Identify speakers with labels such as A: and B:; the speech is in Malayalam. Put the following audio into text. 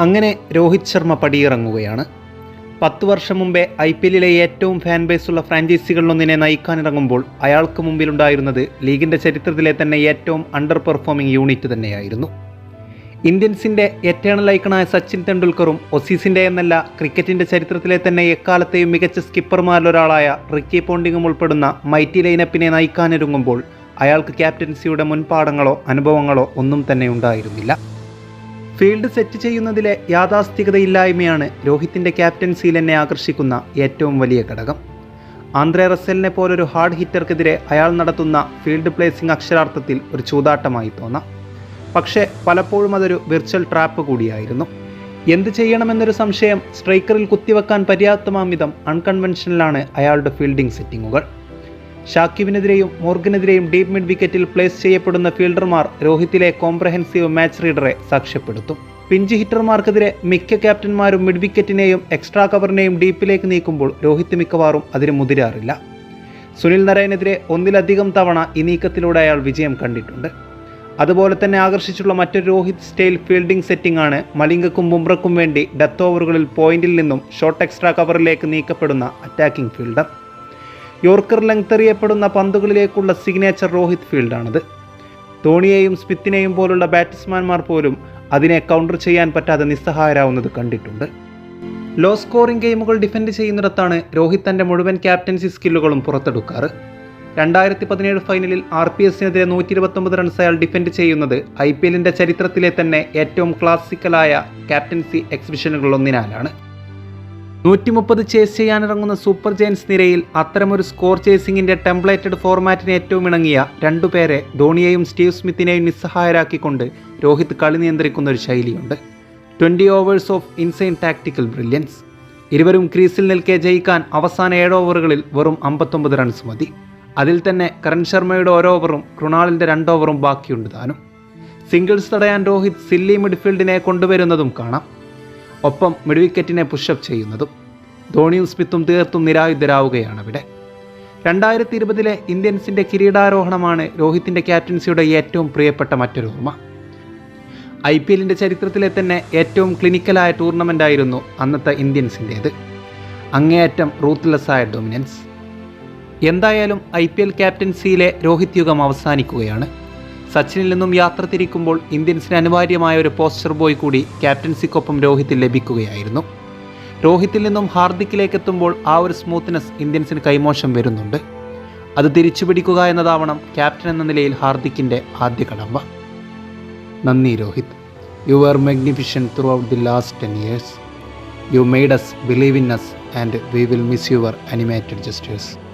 A: അങ്ങനെ രോഹിത് ശർമ്മ പടിയിറങ്ങുകയാണ്. പത്ത് വർഷം മുമ്പേ ഐ പി എല്ലിലെ ഏറ്റവും ഫാൻ ബേസുള്ള ഫ്രാഞ്ചൈസികളിലൊന്നിനെ നയിക്കാനിറങ്ങുമ്പോൾ അയാൾക്ക് മുമ്പിലുണ്ടായിരുന്നത് ലീഗിന്റെ ചരിത്രത്തിലെ തന്നെ ഏറ്റവും അണ്ടർ പെർഫോമിംഗ് യൂണിറ്റ് തന്നെയായിരുന്നു. ഇന്ത്യൻസിന്റെ എറ്റേണൽ ഐക്കണായ സച്ചിൻ തെണ്ടുൽക്കറും ഒസീസിന്റെ എന്നല്ല ക്രിക്കറ്റിന്റെ ചരിത്രത്തിലെ തന്നെ എക്കാലത്തെയും മികച്ച സ്കിപ്പർമാരിലൊരാളായ റിക്കി പോണ്ടിങ്ങും ഉൾപ്പെടുന്ന മൈറ്റി ലൈനപ്പിനെ നയിക്കാനിറങ്ങുമ്പോൾ അയാൾക്ക് ക്യാപ്റ്റൻസിയുടെ മുൻപാഠങ്ങളോ അനുഭവങ്ങളോ ഒന്നും തന്നെ ഉണ്ടായിരുന്നില്ല. ഫീൽഡ് സെറ്റ് ചെയ്യുന്നതിലെ യാഥാസ്ഥികതയില്ലായ്മയാണ് രോഹിത്തിന്റെ ക്യാപ്റ്റൻസിയിൽ എന്നെ ആകർഷിക്കുന്ന ഏറ്റവും വലിയ ഘടകം. ആന്ധ്ര റസ്സലിനെ പോലൊരു ഹാർഡ് ഹിറ്റർക്കെതിരെ അയാൾ നടത്തുന്ന ഫീൽഡ് പ്ലേസിംഗ് അക്ഷരാർത്ഥത്തിൽ ഒരു ചൂതാട്ടമായി തോന്നാം. പക്ഷേ പലപ്പോഴും അതൊരു വിർച്വൽ ട്രാപ്പ് കൂടിയായിരുന്നു. എന്ത് ചെയ്യണമെന്നൊരു സംശയം സ്ട്രൈക്കറിൽ കുത്തിവെക്കാൻ പര്യാപ്തമാം വിധം അൺകൺവെൻഷനലാണ് അയാളുടെ ഫീൽഡിംഗ് സെറ്റിങ്ങുകൾ ഷാക്കിബിനെതിരെയും മോർഗനെതിരെയും ഡീപ് മിഡ് വിക്കറ്റിൽ പ്ലേസ് ചെയ്യപ്പെടുന്ന ഫീൽഡർമാർ രോഹിത്തിലെ കോംപ്രഹെൻസീവ് മാച്ച് റീഡറെ സാക്ഷ്യപ്പെടുത്തും. പിഞ്ച് ഹിറ്റർമാർക്കെതിരെ മിക്ക ക്യാപ്റ്റന്മാരും മിഡ് വിക്കറ്റിനെയും എക്സ്ട്രാ കവറിനെയും ഡീപ്പിലേക്ക് നീക്കുമ്പോൾ രോഹിത് മിക്കവാറും അതിന് മുതിരാറില്ല. സുനിൽ നരയനെതിരെ ഒന്നിലധികം തവണ ഈ നീക്കത്തിലൂടെ അയാൾ വിജയം കണ്ടിട്ടുണ്ട്. അതുപോലെ തന്നെ ആകർഷിച്ചുള്ള മറ്റൊരു രോഹിത് സ്റ്റൈൽ ഫീൽഡിംഗ് സെറ്റിംഗ് ആണ് മലിംഗക്കും ബുംറക്കും വേണ്ടി ഡെത്ത് ഓവറുകളിൽ പോയിന്റിൽ നിന്നും ഷോർട്ട് എക്സ്ട്രാ കവറിലേക്ക് നീക്കപ്പെടുന്ന അറ്റാക്കിംഗ് ഫീൽഡർ. യോർക്കർ ലെങ്ത് എറിയപ്പെടുന്ന പന്തുകളിലേക്കുള്ള സിഗ്നേച്ചർ രോഹിത് ഫീൽഡാണിത് ധോണിയെയും സ്മിത്തിനെയും പോലുള്ള ബാറ്റ്സ്മാൻമാർ പോലും അതിനെ കൗണ്ടർ ചെയ്യാൻ പറ്റാതെ നിസ്സഹായരാവുന്നത് കണ്ടിട്ടുണ്ട്. ലോ സ്കോറിംഗ് ഗെയിമുകൾ ഡിഫെൻഡ് ചെയ്യുന്നിടത്താണ് രോഹിത് തന്റെ മുഴുവൻ ക്യാപ്റ്റൻസി സ്കില്ലുകളും പുറത്തെടുക്കാറ്. രണ്ടായിരത്തി പതിനേഴ് ഫൈനലിൽ ആർ പി എസിനെതിരെ നൂറ്റി ഇരുപത്തൊമ്പത് റൺസ് അയാൾ ഡിഫെൻഡ് ചെയ്യുന്നത് ഐ പി എല്ലിന്റെ ചരിത്രത്തിലെ തന്നെ ഏറ്റവും ക്ലാസിക്കലായ ക്യാപ്റ്റൻസി എക്സിബിഷനുകളൊന്നിനാലാണ് നൂറ്റി മുപ്പത് ചേസ് ചെയ്യാനിറങ്ങുന്ന സൂപ്പർ ജയൻസ് നിരയിൽ അത്തരമൊരു സ്കോർ ചേസിംഗിന്റെ ടെംപ്ലേറ്റഡ് ഫോർമാറ്റിന് ഏറ്റവും ഇണങ്ങിയ രണ്ടുപേരെ ധോണിയെയും സ്റ്റീവ് സ്മിത്തിനെയും നിസ്സഹായരാക്കിക്കൊണ്ട് രോഹിത് കളി നിയന്ത്രിക്കുന്ന ഒരു ശൈലിയുണ്ട്. Twenty overs of insane tactical brilliance ഇരുവരും ക്രീസിൽ നിൽക്കെ ജയിക്കാൻ അവസാന ഏഴ് ഓവറുകളിൽ വെറും അമ്പത്തൊമ്പത് റൺസ് മതി. അതിൽ തന്നെ കരൺ ശർമ്മയുടെ ഓരോ ഓവറും കൃണാളിന്റെ രണ്ട് ഓവറും ബാക്കിയുണ്ട് താനും. സിംഗിൾസ് തടയാൻ രോഹിത് സില്ലി മിഡ്ഫീൽഡിനെ കൊണ്ടുവരുന്നതും കാണാം. ഒപ്പം മിഡ്വിക്കറ്റിനെ പുഷപ്പ് ചെയ്യുന്നതും ധോണിയും സ്മിത്തും തീർത്തും നിരായുധരാവുകയാണ് അവിടെ. രണ്ടായിരത്തി ഇരുപതിലെ ഇന്ത്യൻസിന്റെ കിരീടാരോഹണമാണ് രോഹിത്തിന്റെ ക്യാപ്റ്റൻസിയുടെ ഏറ്റവും പ്രിയപ്പെട്ട മറ്റൊരു ഓർമ്മ. ഐ പി എല്ലിന്റെ ചരിത്രത്തിലെ തന്നെ ഏറ്റവും ക്ലിനിക്കലായ ടൂർണമെന്റായിരുന്നു അന്നത്തെ ഇന്ത്യൻസിന്റേത് അങ്ങേയറ്റം റൂത്ത്ലെസ്സായ ഡൊമിനൻസ്. എന്തായാലും ഐ പി എൽ ക്യാപ്റ്റൻസിയിലെ രോഹിത് യുഗം അവസാനിക്കുകയാണ്. സച്ചിനിൽ നിന്നും യാത്ര തിരിക്കുമ്പോൾ ഇന്ത്യൻസിന് അനിവാര്യമായ ഒരു പോസ്റ്റർ ബോയ് കൂടി ക്യാപ്റ്റൻസിക്കൊപ്പം രോഹിത്തിൽ ലഭിക്കുകയായിരുന്നു. രോഹിത്തിൽ നിന്നും ഹാർദിക്കിലേക്ക് എത്തുമ്പോൾ ആ ഒരു സ്മൂത്ത്നെസ് ഇന്ത്യൻസിന് കൈമോശം വരുന്നുണ്ട്. അത് തിരിച്ചു പിടിക്കുക എന്നതാവണം ക്യാപ്റ്റൻ എന്ന നിലയിൽ ഹാർദിക്കിന്റെ ആദ്യ കടമ്പ. നന്ദി Rohit. You are magnificent throughout the last ten years you made us believe in us and we will miss your animated gestures